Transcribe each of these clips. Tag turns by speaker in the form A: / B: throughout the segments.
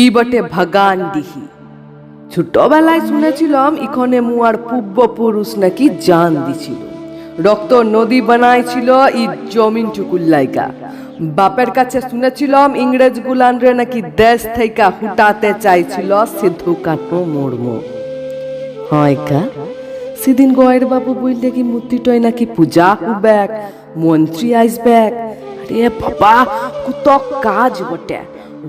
A: ই বটে ভাগান দিহি ছোটবেলায় শুনেছিলাম, ইখনে মুয়ার পূর্বপুরুষ নাকি জান দিছিল রক্ত নদী বানাইছিল ই জমিন চুকুল্লাইকা। বাপের কাছে শুনেছিলাম, ইংরেজ গুলান রে নাকি দেশ থেকে হুটাতে চাইছিল সিদ্ধু কাটো মুর্মু। হয় কা? সেদিন গয়ের বাবু বললে কি মূর্তিটাই নাকি পূজা হুবেক, মন্ত্রী আইসবেক। আরে বাবা, কুত কাজ বটে।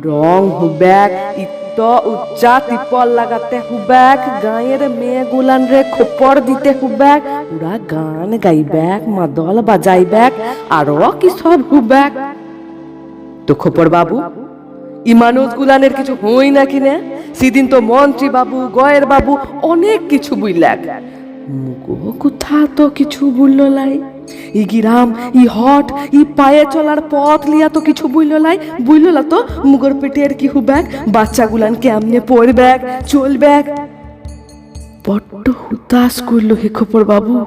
A: রং হুবেক ইত উচ্চা তিপল লাগাতে হুবেক গায়ের মেয়ে গুলান রে খোপর দিতে হুবেক ওরা গান গাইবেক মাদল বাজাইবেক আরও কি সব হুবেক তো খোপর বাবু ই মানুষ গুলানের কিছু হই না কিনে? সেদিন তো মন্ত্রী বাবু, গয়ের বাবু, অনেক কিছু বুঝলেক মুগো কোথা তো কিছু বুলল লাই? ই গিরাম, ই হট ই পায়ে চলার পথ লিয়া তো কিছু বুঝল লাই? বুঝল না তো, মুগর পেটের কি হুব্যাক বাচ্চা গুলান কেমনে পড়বেক চলবেক বড্ড হুতাশ করল হে খোপর বাবু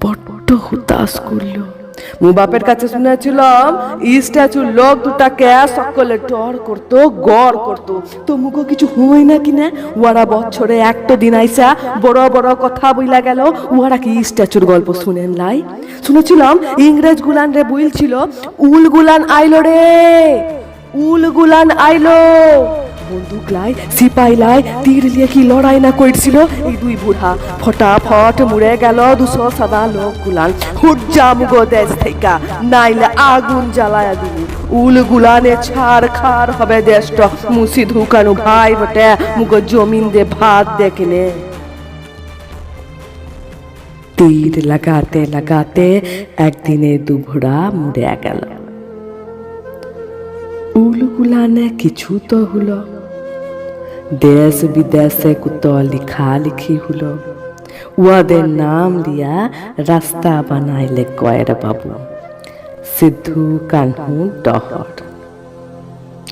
A: বড্ড হুতাশ করল। মু বাপের কাছে শুনেছিলাম ই স্ট্যাচু লোক দুটাকে সকলে ডর করতো, গড় করতো। তো কিছু হই না কিনা ওরা বছরে একটা দিন আইসা বড় বড় কথা বইলা গেল। ওরা কি স্ট্যাচুর গল্প শুনেন লাই শুনেছিলাম, ইংরেজ গুলান রে বইলছিল, উল গুলান আইলো রে, উল গুলান আইলো। বন্দুক লাই, সিপাই লাই, তীর লিয়ে কি লড়াই না করছিল? এই দুই বুড়া ফটাফট মুড়ে গেল দুশো সাদা লোক গুলান হুজ্জা মুগো দেশ থেকে নাইলে আগুন জ্বালায়া দিবি উল গুলানে ছাড় খার হবে দেশটা মুসি ধুকানু ভাই বটে, মুগো জমিন দে ভাত দেখনে তীর লাগাতে লাগাতে একদিনে দুভরা মুড়ে গেল। উলগুলানে কিছু তো হলো। দেশ বিদেশে কুত লিখা লিখি হলো উহাদের নাম লিয়া রাস্তা বানাইলে কয়ের বাবু। সিদ্ধু কানহু ডহর।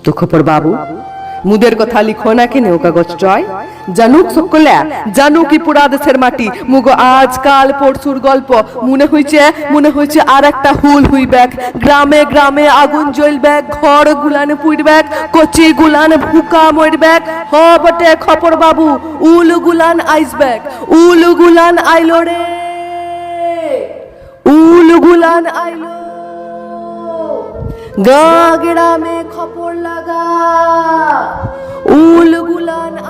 A: তো খবর বাবু, মুদের কথা লিখো না কেন ও কাগজ চয় জানুক সকলে। জানুক কি পুরা দেশের মাটি। মুগো আজকাল পরশুর গল্প। মনে হইছে মনে হইছে আর একটা হুল হইবেক গ্রামে গ্রামে আগুন জ্বলবেক ঘর গুলানে পুড়বেক কচি গুলান ভুকা মরবেক। হ বটে খবর বাবু, উল গুলান আইসবেক। উল গুলান আইলো রে। উল গুলান আইলো। গা গ্রামে খপর লাগা। উল গুলান